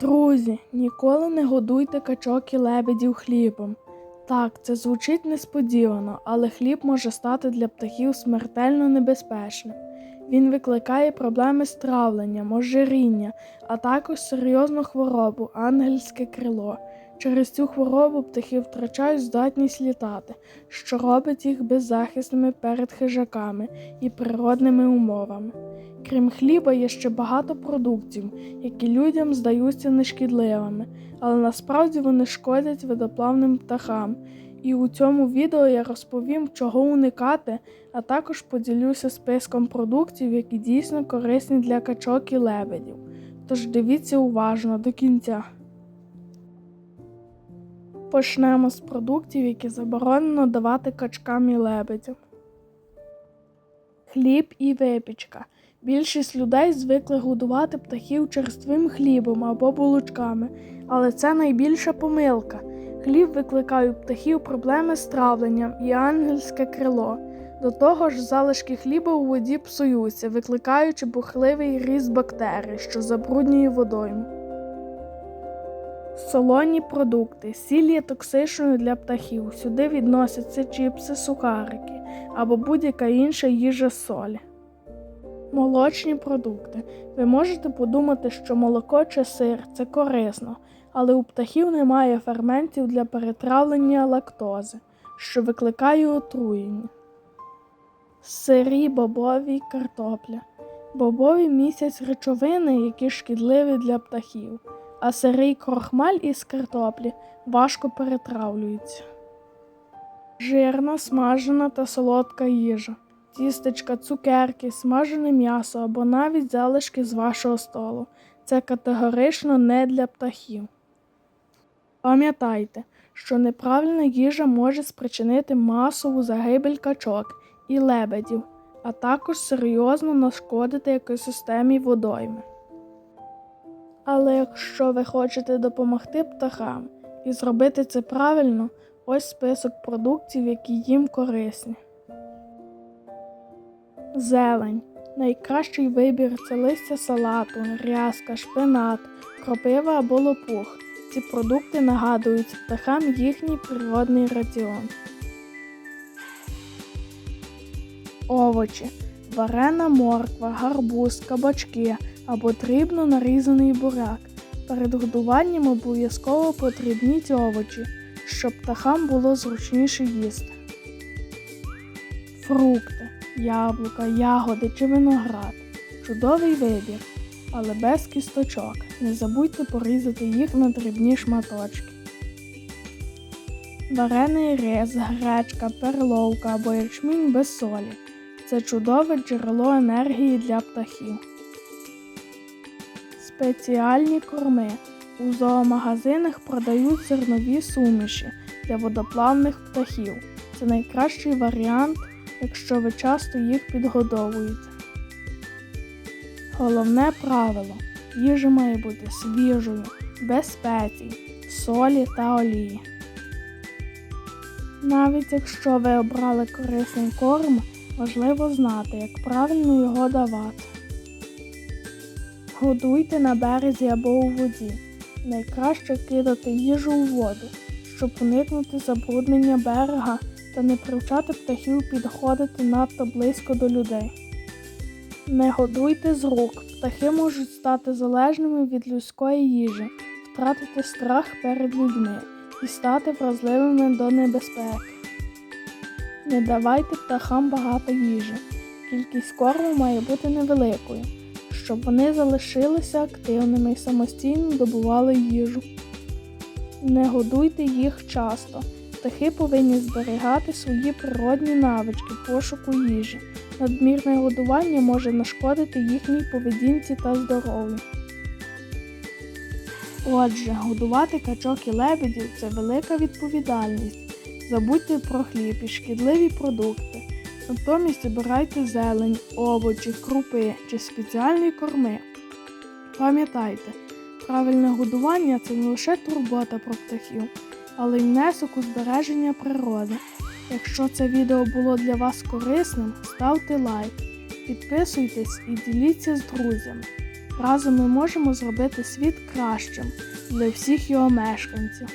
Друзі, ніколи не годуйте качок і лебедів хлібом. Так, це звучить несподівано, але хліб може стати для птахів смертельно небезпечним. Він викликає проблеми з травленням, ожиріння, а також серйозну хворобу ангельське крило. Через цю хворобу птахи втрачають здатність літати, що робить їх беззахисними перед хижаками і природними умовами. Крім хліба, є ще багато продуктів, які людям здаються нешкідливими, але насправді вони шкодять водоплавним птахам. І у цьому відео я розповім, чого уникати, а також поділюся списком продуктів, які дійсно корисні для качок і лебедів. Тож дивіться уважно до кінця. Почнемо з продуктів, які заборонено давати качкам і лебедям. Хліб і випічка. Більшість людей звикли годувати птахів черствим хлібом або булочками, але це найбільша помилка. Хліб викликає у птахів проблеми з травленням і ангельське крило. До того ж, залишки хліба у воді псуються, викликаючи бурхливий ріст бактерій, що забруднює водойму. Солоні продукти. Сіль є токсичною для птахів. Сюди відносяться чіпси, сухарики або будь-яка інша їжа солі. Молочні продукти. Ви можете подумати, що молоко чи сир це корисно, але у птахів немає ферментів для перетравлення лактози, що викликає отруєння. Сирі, бобові картопля. Бобові містять речовини, які шкідливі для птахів, а сирий крохмаль із картоплі важко перетравлюється. Жирна, смажена та солодка їжа тістечка, цукерки, смажене м'ясо або навіть залишки з вашого столу. Це категорично не для птахів. Пам'ятайте, що неправильна їжа може спричинити масову загибель качок і лебедів, а також серйозно нашкодити екосистемі водойми. Але якщо ви хочете допомогти птахам і зробити це правильно, ось список продуктів, які їм корисні. Зелень. Найкращий вибір це листя салату, рязка, шпинат, кропива або лопух. Ці продукти нагадують птахам їхній природний раціон. Овочі. Варена морква, гарбуз, кабачки або дрібно нарізаний буряк. Перед годуванням обов'язково потрібніть овочі, щоб птахам було зручніше їсти. Фрукти яблука, ягоди чи виноград. Чудовий вибір, але без кісточок. Не забудьте порізати їх на дрібні шматочки. Варений рис, гречка, перловка або ячмінь без солі. Це чудове джерело енергії для птахів. Спеціальні корми. У зоомагазинах продають зернові суміші для водоплавних птахів. Це найкращий варіант якщо ви часто їх підгодовуєте. Головне правило їжа має бути свіжою, без спецій, солі та олії. Навіть якщо ви обрали корисний корм, важливо знати, як правильно його давати. Годуйте на березі або у воді. Найкраще кидати їжу у воду, щоб уникнути забруднення берега та не привчати птахів підходити надто близько до людей. Не годуйте з рук. Птахи можуть стати залежними від людської їжі, втратити страх перед людьми і стати вразливими до небезпеки. Не давайте птахам багато їжі. Кількість корму має бути невеликою, щоб вони залишилися активними і самостійно добували їжу. Не годуйте їх часто. Птахи повинні зберігати свої природні навички пошуку їжі. Надмірне годування може нашкодити їхній поведінці та здоров'ю. Отже, годувати качок і лебедів це велика відповідальність. Забудьте про хліб і шкідливі продукти. Натомість обирайте зелень, овочі, крупи чи спеціальні корми. Пам'ятайте, правильне годування це не лише турбота про птахів але й внесок у збереження природи. Якщо це відео було для вас корисним, ставте лайк, підписуйтесь і діліться з друзями. Разом ми можемо зробити світ кращим для всіх його мешканців.